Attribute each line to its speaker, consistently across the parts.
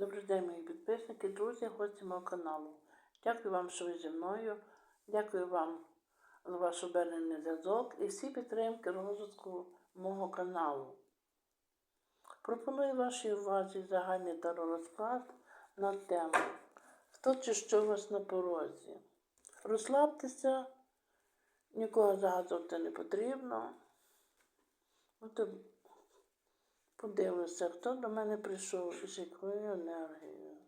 Speaker 1: Добрий день, мої підписники, друзі, гості мого каналу. Дякую вам, що ви зі мною. Дякую вам за ваш обернений зв'язок і всі підтримки розвитку мого каналу. Пропоную вашій увазі загальний таророзклад на тему Хто чи що у вас на порозі. Розслабтеся, нікого загадувати не потрібно. От Подивлюся, хто до мене прийшов із якою енергією.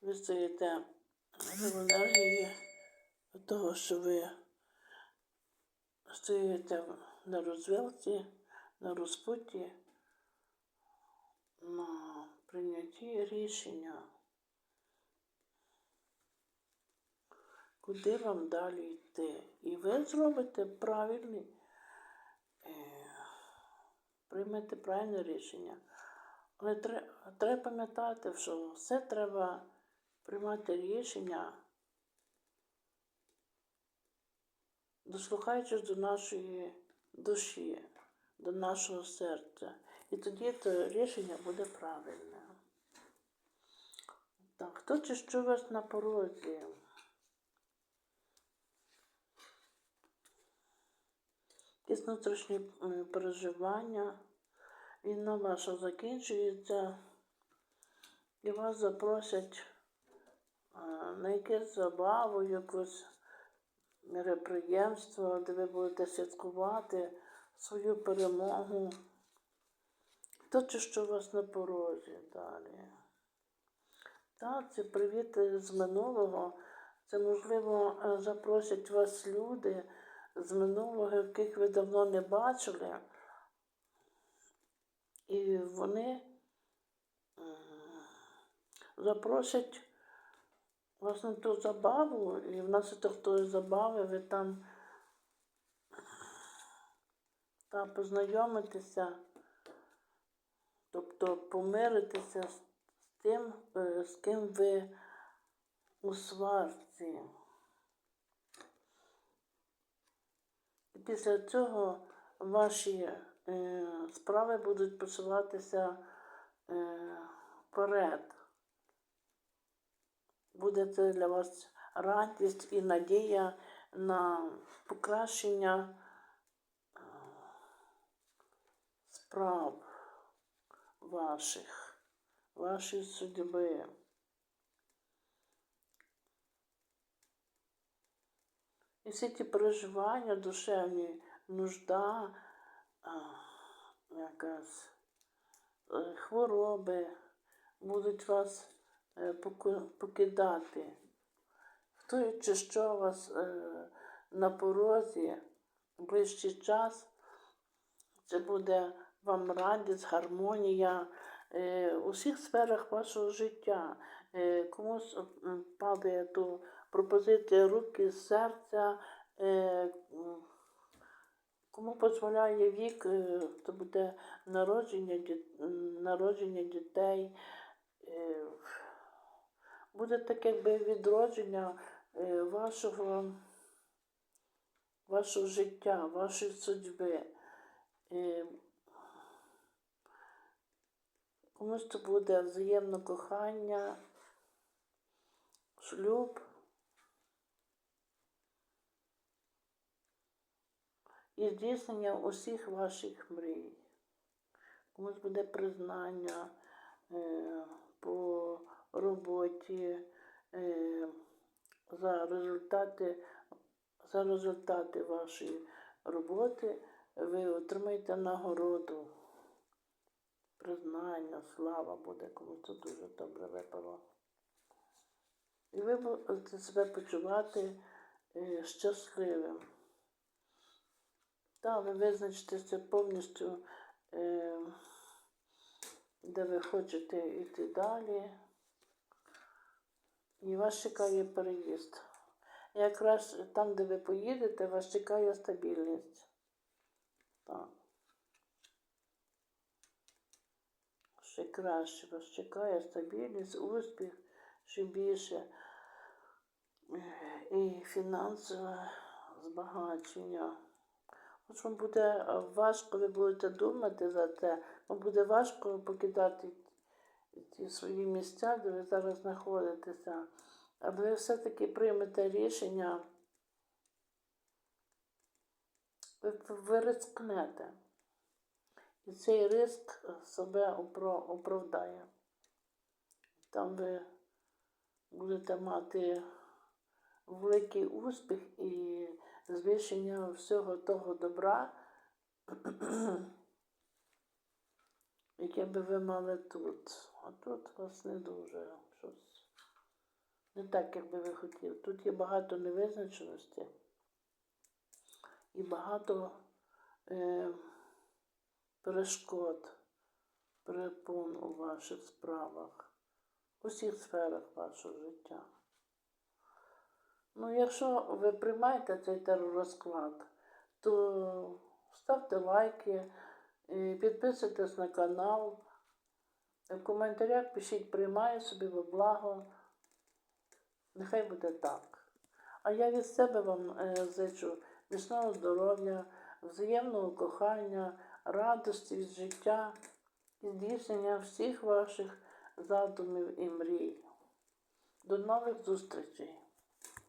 Speaker 1: Ви стоїте в енергії того, що ви стоїте на розвилці, на розпуті, на прийнятті рішення. Куди вам далі йти? І ви зробите правильний приймете правильне рішення. Але треба, пам'ятати, що все треба приймати рішення, дослухаючись до нашої душі, до нашого серця. І тоді це рішення буде правильне. Так, хто чи що вас на порозі? Якісь внутрішні переживання, війна ваша закінчується, і вас запросять е, на якесь забаву, якесь мероприємство, де ви будете святкувати свою перемогу. То, чи що у вас на порозі далі. Так, це привіт з минулого. Це, можливо, е, запросять вас люди з минулого, яких ви давно не бачили. Вони запросять вас на ту забаву, і внаслідок тої забави ви там та познайомитеся, тобто помиритися з тим, е, з ким ви у сварці. І після цього ваші е, справи будуть посилатися е, вперед. Буде це для вас радість і надія на покращення е, справ ваших, вашої судьби. І всі ті переживання, душевні нужда, якась е, хвороби будуть вас е, покидати. Хто чи що вас е, на порозі ближчий час, це буде вам радість, гармонія у всіх сферах вашого життя. Комусь падає то пропозиція руки, серця. Кому дозволяє вік, е, то буде народження народження дітей, е, буде таке якби відродження е, вашого вашого життя, вашої судьби. Комусь це буде взаємне кохання, шлюб. І здійснення усіх ваших мрій. Комусь буде признання е, по роботі е, за результати, за результати вашої роботи ви отримаєте нагороду. Признання, слава буде, комусь це дуже добре випало. І ви будете себе почувати е, щасливим. Так, ви визначитеся повністю, е, де ви хочете йти далі. І вас чекає переїзд. Якраз там, де ви поїдете, вас чекає стабільність. Так. Ще краще вас чекає стабільність, успіх, ще більше і фінансове збагачення Хоч вам буде е, важко, ви будете думати за це, вам буде важко покидати ті свої місця, де ви зараз знаходитеся. Але ви все-таки приймете рішення, ви, ви рискнете. І цей риск себе оправдає. Там ви будете мати великий успіх і звищення всього того добра, яке би ви мали тут. А тут у вас не дуже щось. Не так, як би ви хотіли. Тут є багато невизначеності і багато е, перешкод, перепон у ваших справах, у всіх сферах вашого життя. Ну, якщо ви приймаєте цей теророзклад, то ставте лайки, підписуйтесь на канал. В коментарях пишіть приймаю собі во благо. Нехай буде так. А я від себе вам е, зичу міцного здоров'я, взаємного кохання, радості від життя і здійснення всіх ваших задумів і мрій. До нових зустрічей!